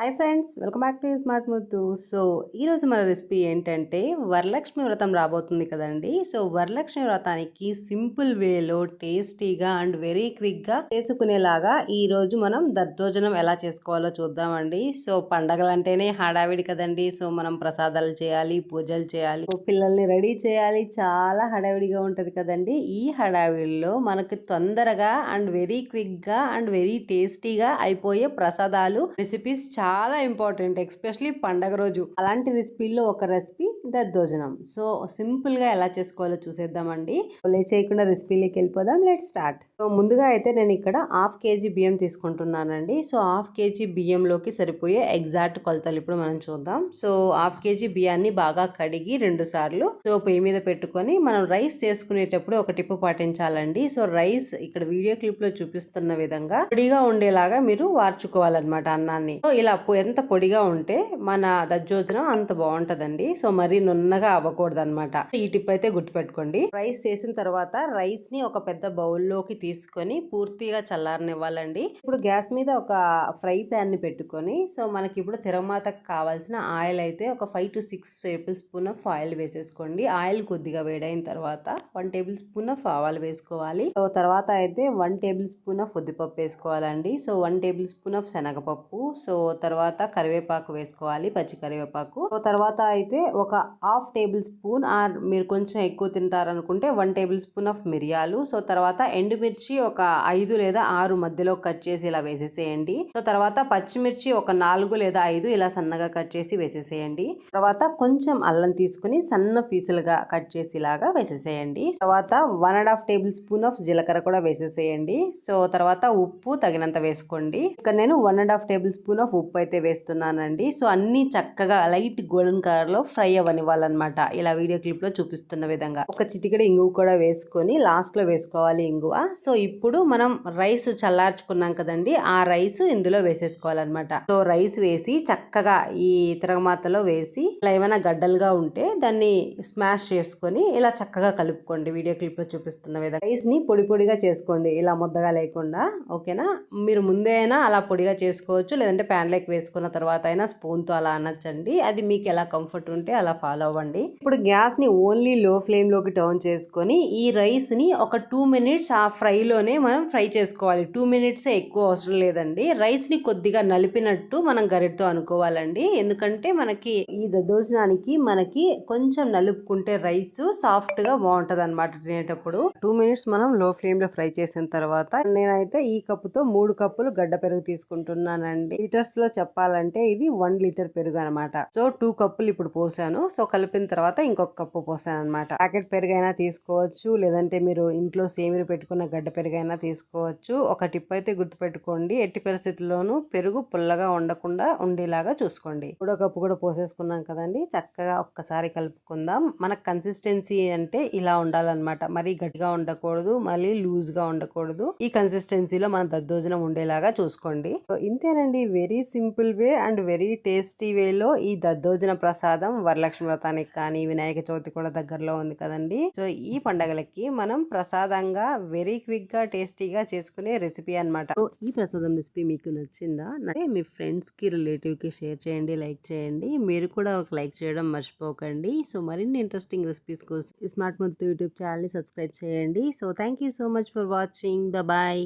Hi friends welcome back to smart Muthu so ఈరోజు మన recipe ఏంటంటే వరలక్ష్మి వ్రతం రాబోతుంది కదండి. సో వరలక్ష్మి వ్రతానికి సింపుల్ వేలో టేస్టీగా అండ్ వెరీ క్విక్గా చేసుకునేలాగా ఈరోజు మనం దద్దోజనం ఎలా చేసుకోవాలో చూద్దామండి. సో పండగలు అంటేనే హడావిడి కదండి. సో మనం ప్రసాదాలు చేయాలి పూజలు చేయాలి పిల్లల్ని రెడీ చేయాలి. చాలా హడావిడిగా ఉంటుంది కదండి. ఈ హడావిడిలో మనకి తొందరగా అండ్ వెరీ క్విక్గా అండ్ వెరీ టేస్టీగా అయిపోయే ప్రసాదాలు రెసిపీస్ చాలా చాలా ఇంపార్టెంట్ ఎస్పెషలీ పండగ రోజు. అలాంటి రెసిపీల్లో ఒక రెసిపీ దద్దోజనం. సో సింపుల్గా ఎలా చేసుకోవాలో చూసేద్దామండి. లే చేయకుండా రెసిపీలోకి వెళ్ళిపోదాం. Let start. సో ముందుగా అయితే నేను ఇక్కడ హాఫ్ కేజీ బియ్యం తీసుకుంటున్నానండి. సో హాఫ్ కేజీ బియ్యంలోకి సరిపోయే ఎగ్జాక్ట్ కొలతలు ఇప్పుడు మనం చూద్దాం. సో హాఫ్ కేజీ బియ్యాన్ని బాగా కడిగి రెండు సార్లు సో పొయ్యి మీద పెట్టుకొని మనం రైస్ చేసుకునేటప్పుడు ఒక టిప్పు పాటించాలండి. సో రైస్ ఇక్కడ వీడియో క్లిప్లో చూపిస్తున్న విధంగా పొడిగా ఉండేలాగా మీరు వార్చుకోవాలన్నమాట అన్నాన్ని. సో ఇలా ఎంత పొడిగా ఉంటే మన దజ్జోజనం అంత బాగుంటదండి. సో మరి నున్నగా అవ్వకూడదు అనమాట ఈ టిప్ అయితే గుర్తుపెట్టుకోండి. రైస్ చేసిన తర్వాత రైస్ని ఒక పెద్ద బౌల్లోకి తీసుకొని పూర్తిగా చల్లారనివ్వాలండి. ఇప్పుడు గ్యాస్ మీద ఒక ఫ్రై ప్యాన్ని పెట్టుకొని సో మనకి ఇప్పుడు తిరమాతకు కావాల్సిన ఆయిల్ అయితే ఒక five to six table spoon of oil వేసేసుకోండి. ఆయిల్ కొద్దిగా వేడైన తర్వాత వన్ టేబుల్ స్పూన్ ఆఫ్ ఆవాలు వేసుకోవాలి. సో తర్వాత అయితే వన్ టేబుల్ స్పూన్ ఆఫ్ ఉద్దిపప్పు వేసుకోవాలండి. So one table spoon of శనగపప్పు. సో తర్వాత కరివేపాకు వేసుకోవాలి పచ్చి కరివేపాకు. సో తర్వాత అయితే ఒక హాఫ్ టేబుల్ స్పూన్ ఆర్ మీరు కొంచెం ఎక్కువ తింటారనుకుంటే వన్ టేబుల్ స్పూన్ ఆఫ్ మిరియాలు. సో తర్వాత ఎండుమిర్చి ఒక ఐదు లేదా ఆరు మధ్యలో కట్ చేసి ఇలా వేసేసేయండి. సో తర్వాత పచ్చిమిర్చి ఒక నాలుగు లేదా ఐదు ఇలా సన్నగా కట్ చేసి వేసేసేయండి. తర్వాత కొంచెం అల్లం తీసుకుని సన్న పీసులుగా కట్ చేసి ఇలాగా వేసేసేయండి. తర్వాత one and half table spoon of జీలకర్ర కూడా వేసేసేయండి. సో తర్వాత ఉప్పు తగినంత వేసుకోండి. ఇక్కడ నేను one and half table spoon of ఉప్పు అయితే వేస్తున్నానండి. సో అన్ని చక్కగా లైట్ గోల్డెన్ కలర్లో ఫ్రై అవ్వనివ్వాలన్నమాట ఇలా వీడియో క్లిప్లో చూపిస్తున్న విధంగా. ఒక చిటికెడు ఇంగువ కూడా వేసుకొని లాస్ట్లో వేసుకోవాలి ఇంగువ. సో ఇప్పుడు మనం రైస్ చల్లార్చుకున్నాం కదండి ఆ రైస్ ఇందులో వేసేసుకోవాలన్నమాట. సో రైస్ వేసి చక్కగా ఈ తిరగమాతలో వేసి ఇలా ఏమైనా గడ్డలుగా ఉంటే దాన్ని స్మాష్ చేసుకొని ఇలా చక్కగా కలుపుకోండి. వీడియో క్లిప్లో చూపిస్తున్న విధంగా. రైస్ని పొడి పొడిగా చేసుకోండి. ఇలా ముద్దగా లేకుండా ఓకేనా? మీరు ముందే అయినా అలా పొడిగా చేసుకోవచ్చు. లేదంటే ప్యాన్లోకి వేసుకున్న తర్వాత అయినా స్పూన్తో అలా అనొచ్చండి. అది మీకు ఎలా కంఫర్ట్ ఉంటే అలా ఫాలో అవ్వండి. ఇప్పుడు గ్యాస్ని ఓన్లీ లో ఫ్లేమ్లోకి టర్న్ చేసుకొని ఈ రైస్ని ఒక టూ మినిట్స్ ఆ ఫ్రై లోనే మనం ఫ్రై చేసుకోవాలి. టూ మినిట్స్ ఎక్కువ అవసరం లేదండి. రైస్ని కొద్దిగా నలిపినట్టు మనం గరిటతో అనుకోవాలండి. ఎందుకంటే మనకి ఈ దద్దోజనానికి మనకి కొంచెం నలుపుకుంటే రైస్ సాఫ్ట్గా అనమాట తినేటప్పుడు. టూ మినిట్స్ మనం లో ఫ్లేమ్లో ఫ్రై చేసిన తర్వాత నేనైతే ఈ కప్పుతో మూడు కప్పులు గడ్డ పెరుగు తీసుకుంటున్నానండి. లీటర్స్లో చెప్పాలంటే ఇది వన్ లీటర్ పెరుగు అనమాట సో టూ కప్పులు ఇప్పుడు పోసాను. సో సో కలిపిన తర్వాత ఇంకొక కప్పు పోసాను అనమాట ప్యాకెట్ పెరుగైనా తీసుకోవచ్చు లేదంటే మీరు ఇంట్లో సేమిరి పెట్టుకున్న గడ్డ పెరుగైనా తీసుకోవచ్చు. ఒక టిప్ అయితే గుర్తుపెట్టుకోండి ఎట్టి పరిస్థితుల్లోనూ పెరుగు పుల్లగా ఉండకుండా ఉండేలాగా చూసుకోండి. ఇప్పుడు కప్పు కూడా పోసేసుకున్నాం కదండి చక్కగా ఒక్కసారి కలుపుకుందాం. మన కన్సిస్టెన్సీ అంటే ఇలా ఉండాలన్నమాట. మరీ గట్టిగా ఉండకూడదు మళ్ళీ లూజ్గా ఉండకూడదు. ఈ కన్సిస్టెన్సీలో మన దద్దోజనం ఉండేలాగా చూసుకోండి. సో ఇంతేనండి. Very simple way and very tasty వేలో ఈ దద్దోజన ప్రసాదం వరలక్ష్మి వ్రతానికి కానీ వినాయక చవితి కూడా దగ్గరలో ఉంది కదండి. సో ఈ పండగలకి మనం ప్రసాదంగా వెరీ క్విక్గా టేస్టీగా చేసుకునే రెసిపీ అన్నమాట. సో ఈ ప్రసాదం రెసిపీ మీకు నచ్చిందా? అంటే మీ ఫ్రెండ్స్కి రిలేటివ్కి షేర్ చేయండి లైక్ చేయండి. మీరు కూడా ఒక లైక్ చేయడం మర్చిపోకండి. సో మరిన్ని ఇంట్రెస్టింగ్ రెసిపీస్ కోసం స్మార్ట్ ముద్దు యూట్యూబ్ ఛానల్ని సబ్స్క్రైబ్ చేయండి. So thank you so much for watching the bye